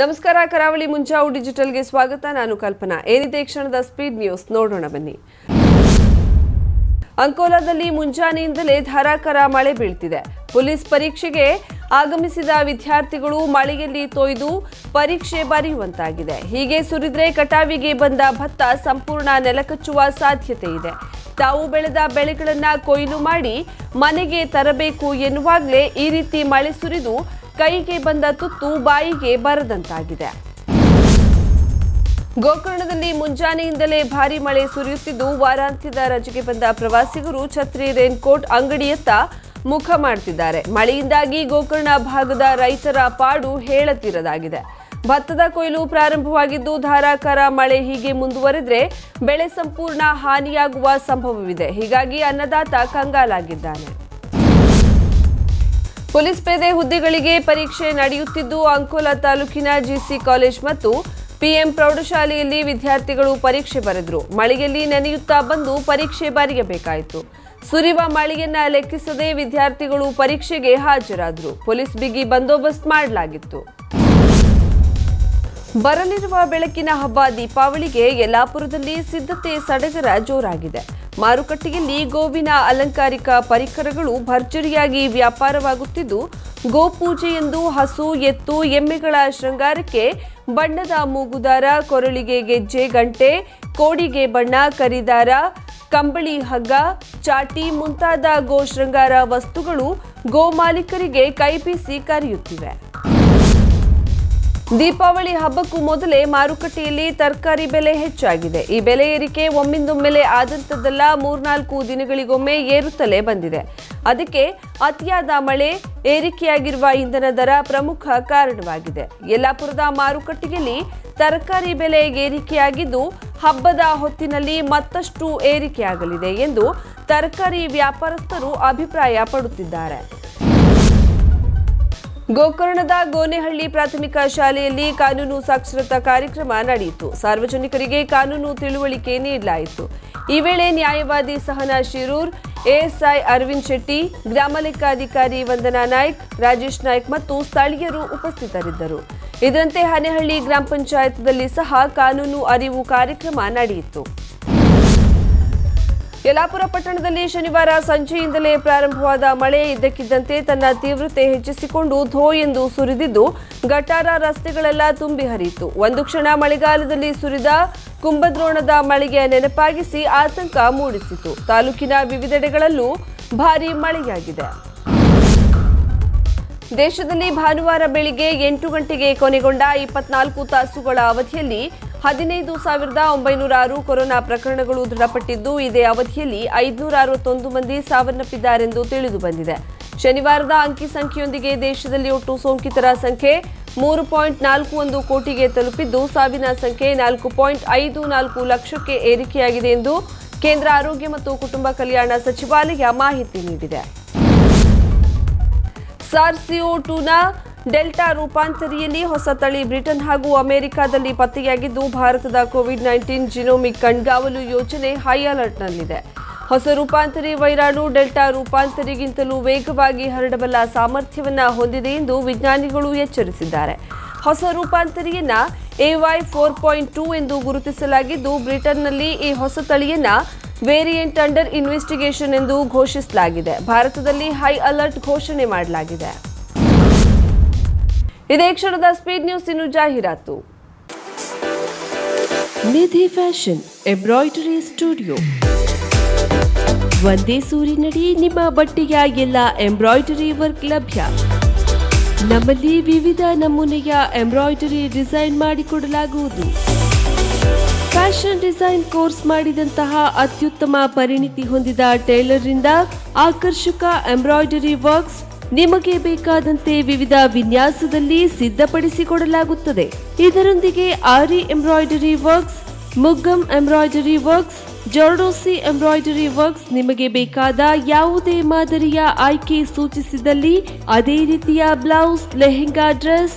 ನಮಸ್ಕಾರ, ಕರಾವಳಿ ಮುಂಜಾವು ಡಿಜಿಟಲ್ಗೆ ಸ್ವಾಗತ. ನಾನು ಕಲ್ಪನಾ. ಏನಿದೆ ಕ್ಷಣದ ಸ್ಪೀಡ್ ನ್ಯೂಸ್? ನೋಡೋಣ ಬನ್ನಿ. ಅಂಕೋಲಾದಲ್ಲಿ ಮುಂಜಾನೆಯಿಂದಲೇ ಧಾರಾಕಾರ ಮಳೆ ಬೀಳ್ತಿದೆ. ಪೊಲೀಸ್ ಪರೀಕ್ಷೆಗೆ ಆಗಮಿಸಿದ ವಿದ್ಯಾರ್ಥಿಗಳು ಮಳೆಯಲ್ಲಿ ತೊಯ್ದು ಪರೀಕ್ಷೆ ಬರೆಯುವಂತಾಗಿದೆ. ಹೀಗೆ ಸುರಿದ್ರೆ ಕಟಾವಿಗೆ ಬಂದ ಭತ್ತ ಸಂಪೂರ್ಣ ನೆಲಕಚ್ಚುವ ಸಾಧ್ಯತೆ ಇದೆ. ತಾವು ಬೆಳೆದ ಬೆಳೆಗಳನ್ನ ಕೊಯ್ಲು ಮಾಡಿ ಮನೆಗೆ ತರಬೇಕು ಎನ್ನುವಾಗಲೇ ಈ ರೀತಿ ಮಳೆ ಸುರಿದು ಕೈಗೆ ಬಂದ ತುತ್ತು ಬಾಯಿಗೆ ಬರದಂತಾಗಿದೆ. ಗೋಕರ್ಣದಲ್ಲಿ ಮುಂಜಾನೆಯಿಂದಲೇ ಭಾರಿ ಮಳೆ ಸುರಿಯುತ್ತಿದ್ದು, ವಾರಾಂತ್ಯದ ರಜೆಗೆ ಬಂದ ಪ್ರವಾಸಿಗರು ಛತ್ರಿ ರೇನ್ಕೋಟ್ ಅಂಗಡಿಯತ್ತ ಮುಖ ಮಾಡ್ತಿದ್ದಾರೆ. ಮಳೆಯಿಂದಾಗಿ ಗೋಕರ್ಣ ಭಾಗದ ರೈತರ ಪಾಡು ಹೇಳತಿರದಾಗಿದೆ ಭತ್ತದ ಕೊಯ್ಲು ಪ್ರಾರಂಭವಾಗಿದ್ದು, ಧಾರಾಕಾರ ಮಳೆ ಹೀಗೆ ಮುಂದುವರೆದ್ರೆ ಬೆಳೆ ಸಂಪೂರ್ಣ ಹಾನಿಯಾಗುವ ಸಂಭವವಿದೆ. ಹೀಗಾಗಿ ಅನ್ನದಾತ ಕಂಗಾಲಾಗಿದ್ದಾನೆ. ಪೊಲೀಸ್ ಪೇದೆ ಹುದ್ದೆಗಳಿಗೆ ಪರೀಕ್ಷೆ ನಡೆಯುತ್ತಿದ್ದು, ಅಂಕೋಲಾ ತಾಲೂಕಿನ ಜಿಸಿ ಕಾಲೇಜ್ ಮತ್ತು ಪಿಎಂ ಪ್ರೌಢಶಾಲೆಯಲ್ಲಿ ವಿದ್ಯಾರ್ಥಿಗಳು ಪರೀಕ್ಷೆ ಬರೆದರು. ಮಳೆಯಲ್ಲಿ ನೆನೆಯುತ್ತಾ ಬಂದು ಪರೀಕ್ಷೆ ಬರೆಯಬೇಕಾಯಿತು ಸುರಿವ ಮಳೆಯನ್ನ ಲೆಕ್ಕಿಸದೆ ವಿದ್ಯಾರ್ಥಿಗಳು ಪರೀಕ್ಷೆಗೆ ಹಾಜರಾದರು. ಪೊಲೀಸ್ ಬಿಗಿ ಬಂದೋಬಸ್ತ್ ಮಾಡಲಾಗಿತ್ತು. ಬರಲಿರುವ ಬೆಳಕಿನ ಹಬ್ಬ ದೀಪಾವಳಿಗೆ ಯಲ್ಲಾಪುರದಲ್ಲಿ ಸಿದ್ಧತೆ ಸಡಗರ ಜೋರಾಗಿದೆ. ಮಾರುಕಟ್ಟೆಯಲ್ಲಿ ಗೋವಿನ ಅಲಂಕಾರಿಕ ಪರಿಕರಗಳು ಭರ್ಜರಿಯಾಗಿ ವ್ಯಾಪಾರವಾಗುತ್ತಿದ್ದು ಗೋಪೂಜೆಯೆಂದು ಹಸು, ಎತ್ತು, ಎಮ್ಮೆಗಳ ಶೃಂಗಾರಕ್ಕೆ ಬಣ್ಣದ ಮೂಗುದಾರ, ಕೊರಳಿಗೆ ಗೆಜ್ಜೆ, ಗಂಟೆ, ಕೋಡಿಗೆ ಬಣ್ಣ, ಕರಿದಾರ, ಕಂಬಳಿ ಹಗ್ಗ, ಚಾಟಿ ಮುಂತಾದ ಗೋ ಶೃಂಗಾರ ವಸ್ತುಗಳು ಗೋ ಮಾಲೀಕರಿಗೆ ಕೈಬೀಸಿ ಕರೆಯುತ್ತಿವೆ. ದೀಪಾವಳಿ ಹಬ್ಬಕ್ಕೂ ಮೊದಲೇ ಮಾರುಕಟ್ಟೆಯಲ್ಲಿ ತರಕಾರಿ ಬೆಲೆ ಹೆಚ್ಚಾಗಿದೆ. ಈ ಬೆಲೆ ಏರಿಕೆ ಒಮ್ಮಿಂದೊಮ್ಮೆಲೆ ಆದಂಥದ್ದಲ್ಲ ಮೂರ್ನಾಲ್ಕು ದಿನಗಳಿಗೊಮ್ಮೆ ಏರುತ್ತಲೇ ಬಂದಿದೆ. ಅದಕ್ಕೆ ಅತಿಯಾದ ಮಳೆ ಏರಿಕೆಯಾಗಿರುವ ಇಂಧನ ದರ ಪ್ರಮುಖ ಕಾರಣವಾಗಿದೆ. ಯಲ್ಲಾಪುರದ ಮಾರುಕಟ್ಟೆಯಲ್ಲಿ ತರಕಾರಿ ಬೆಲೆ ಏರಿಕೆಯಾಗಿದ್ದು, ಹಬ್ಬದ ಹೊತ್ತಿನಲ್ಲಿ ಮತ್ತಷ್ಟು ಏರಿಕೆಯಾಗಲಿದೆ ಎಂದು ತರಕಾರಿ ವ್ಯಾಪಾರಸ್ಥರು ಅಭಿಪ್ರಾಯ ಪಡುತ್ತಿದ್ದಾರೆ. ಗೋಕರ್ಣದ ಗೋನೆಹಳ್ಳಿ ಪ್ರಾಥಮಿಕ ಶಾಲೆಯಲ್ಲಿ ಕಾನೂನು ಸಾಕ್ಷರತಾ ಕಾರ್ಯಕ್ರಮ ನಡೆಯಿತು. ಸಾರ್ವಜನಿಕರಿಗೆ ಕಾನೂನು ತಿಳುವಳಿಕೆ ನೀಡಲಾಯಿತು. ಈ ವೇಳೆ ನ್ಯಾಯವಾದಿ ಸಹನಾ ಶಿರೂರ್, ಎಎಸ್ಐ ಅರವಿಂದ್ ಶೆಟ್ಟಿ, ಗ್ರಾಮ ಲೆಕ್ಕಾಧಿಕಾರಿ ವಂದನಾ ನಾಯ್ಕ್, ರಾಜೇಶ್ ನಾಯ್ಕ್ ಮತ್ತು ಸ್ಥಳೀಯರು ಉಪಸ್ಥಿತರಿದ್ದರು. ಇದರಂತೆ ಹನೆಹಳ್ಳಿ ಗ್ರಾಮ ಪಂಚಾಯತ್ನಲ್ಲಿ ಸಹ ಕಾನೂನು ಅರಿವು ಕಾರ್ಯಕ್ರಮ ನಡೆಯಿತು. ಯಲ್ಲಾಪುರ ಪಟ್ಟಣದಲ್ಲಿ ಶನಿವಾರ ಸಂಜೆಯಿಂದಲೇ ಪ್ರಾರಂಭವಾದ ಮಳೆ ಇದ್ದಕ್ಕಿದ್ದಂತೆ ತನ್ನ ತೀವ್ರತೆ ಹೆಚ್ಚಿಸಿಕೊಂಡು ಧೋ ಎಂದು ಸುರಿದಿದ್ದು ಗಟಾರ ರಸ್ತೆಗಳೆಲ್ಲ ತುಂಬಿ ಹರಿಯಿತು. ಒಂದು ಕ್ಷಣ ಮಳೆಗಾಲದಲ್ಲಿ ಸುರಿದ ಕುಂಭದ್ರೋಣದ ಮಳೆಗೆ ನೆನಪಾಗಿಸಿ ಆತಂಕ ಮೂಡಿಸಿತು. ತಾಲೂಕಿನ ವಿವಿಧೆಡೆಗಳಲ್ಲೂ ಭಾರೀ ಮಳೆಯಾಗಿದೆ. ದೇಶದಲ್ಲಿ ಭಾನುವಾರ ಬೆಳಿಗ್ಗೆ ಎಂಟು ಗಂಟೆಗೆ ಕೊನೆಗೊಂಡ ಇಪ್ಪತ್ನಾಲ್ಕು ತಾಸುಗಳ ಅವಧಿಯಲ್ಲಿ ಹದಿನೈದು ಸಾವಿರದ ಒಂಬೈನೂರ ಆರು ಕೊರೋನಾ ಪ್ರಕರಣಗಳು ದೃಢಪಟ್ಟಿದ್ದು, ಇದೇ ಅವಧಿಯಲ್ಲಿ ಐದುನೂರ ಅರವತ್ತೊಂದು ಮಂದಿ ಸಾವನ್ನಪ್ಪಿದ್ದಾರೆಂದು ತಿಳಿದು ಬಂದಿದೆ. ಶನಿವಾರದ ಅಂಕಿ ಸಂಖ್ಯೆಯೊಂದಿಗೆ ದೇಶದಲ್ಲಿ ಒಟ್ಟು ಸೋಂಕಿತರ ಸಂಖ್ಯೆ ಮೂರು ಪಾಯಿಂಟ್ ನಾಲ್ಕು ಒಂದು ಕೋಟಿಗೆ ತಲುಪಿದ್ದು, ಸಾವಿನ ಸಂಖ್ಯೆ ನಾಲ್ಕು ಪಾಯಿಂಟ್ ಐದು ನಾಲ್ಕು ಲಕ್ಷಕ್ಕೆ ಏರಿಕೆಯಾಗಿದೆ ಎಂದು ಕೇಂದ್ರ ಆರೋಗ್ಯ ಮತ್ತು ಕುಟುಂಬ ಕಲ್ಯಾಣ ಸಚಿವಾಲಯ ಮಾಹಿತಿ ನೀಡಿದೆ. ಸಾರ್ಸಿಒ ಟೂನ ಡೆಲ್ಟಾ ರೂಪಾಂತರಿಯಲ್ಲಿ ಹೊಸ ತಳಿ ಬ್ರಿಟನ್ ಹಾಗೂ ಅಮೆರಿಕಾದಲ್ಲಿ ಪತ್ತೆಯಾಗಿದ್ದು, ಭಾರತದ ಕೋವಿಡ್ ನೈನ್ಟೀನ್ ಜಿನೋಮಿಕ್ ಕಣ್ಗಾವಲು ಯೋಜನೆ ಹೈ ಅಲರ್ಟ್ನಲ್ಲಿದೆ. ಹೊಸ ರೂಪಾಂತರಿ ವೈರಾಣು ಡೆಲ್ಟಾ ರೂಪಾಂತರಿಗಿಂತಲೂ ವೇಗವಾಗಿ ಹರಡಬಲ್ಲ ಸಾಮರ್ಥ್ಯವನ್ನು ಹೊಂದಿದೆ ಎಂದು ವಿಜ್ಞಾನಿಗಳು ಎಚ್ಚರಿಸಿದ್ದಾರೆ. ಹೊಸ ರೂಪಾಂತರಿಯನ್ನ ಎವೈ ಫೋರ್ ಪಾಯಿಂಟ್ ಟೂ ಎಂದು ಗುರುತಿಸಲಾಗಿದ್ದು, ಬ್ರಿಟನ್ನಲ್ಲಿ ಈ ಹೊಸ ತಳಿಯನ್ನ ವೇರಿಯಂಟ್ ಅಂಡರ್ ಇನ್ವೆಸ್ಟಿಗೇಷನ್ ಎಂದು ಘೋಷಿಸಲಾಗಿದೆ. ಭಾರತದಲ್ಲಿ ಹೈ ಅಲರ್ಟ್ ಘೋಷಣೆ ಮಾಡಲಾಗಿದೆ. ಇದೇ ಕ್ಷಣದ ಸ್ಪೀಡ್ ನ್ಯೂಸ್ ಇನ್ನು ಜಾಹೀರಾತು. Nidhi fashion, embroidery studio. ಒಂದೇ ಸೂರಿನಡಿ ನಿಮ್ಮ ಬಟ್ಟೆಯ ಎಲ್ಲ ಎಂಬ್ರಾಯ್ಡರಿ ವರ್ಕ್ ಲಭ್ಯ. ನಮ್ಮಲ್ಲಿ ವಿವಿಧ ನಮೂನೆಯ ಎಂಬ್ರಾಯ್ಡರಿ ಡಿಸೈನ್ ಮಾಡಿಕೊಡಲಾಗುವುದು ಫ್ಯಾಷನ್ ಡಿಸೈನ್ ಕೋರ್ಸ್ ಮಾಡಿದಂತಹ ಅತ್ಯುತ್ತಮ ಪರಿಣಿತಿ ಹೊಂದಿದ ಟೈಲರ್ ಆಕರ್ಷಕ ಎಂಬ್ರಾಯ್ಡರಿ ವರ್ಕ್ಸ್ ನಿಮಗೆ ಬೇಕಾದಂತೆ ವಿವಿಧ ವಿನ್ಯಾಸದಲ್ಲಿ ಸಿದ್ಧಪಡಿಸಿಕೊಡಲಾಗುತ್ತದೆ. ಇದರೊಂದಿಗೆ aari embroidery works, maggam embroidery works, zardozi embroidery works ನಿಮಗೆ ಬೇಕಾದ ಯಾವುದೇ ಮಾದರಿಯ ಆಯ್ಕೆ ಸೂಚಿಸಿದಲ್ಲಿ ಅದೇ ರೀತಿಯ ಬ್ಲೌಸ್, ಲೆಹೆಂಗಾ ಡ್ರೆಸ್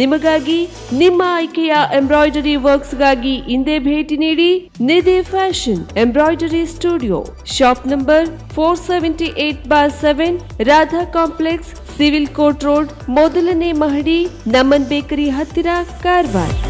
ನಿಮಗಾಗಿ ನಿಮ್ಮ ಆಯ್ಕೆಯ ಎಂಬ್ರಾಯ್ಡರಿ ವರ್ಕ್ಸ್ಗಾಗಿ ಹಿಂದೆ ಭೇಟಿ ನೀಡಿ Nidhi fashion embroidery studio shop number four seventy eight bar seven Radha complex civil court road ಮೊದಲನೇ ಮಹಡಿ ನಮನ್ ಬೇಕರಿ ಹತ್ತಿರ ಕಾರವಾರ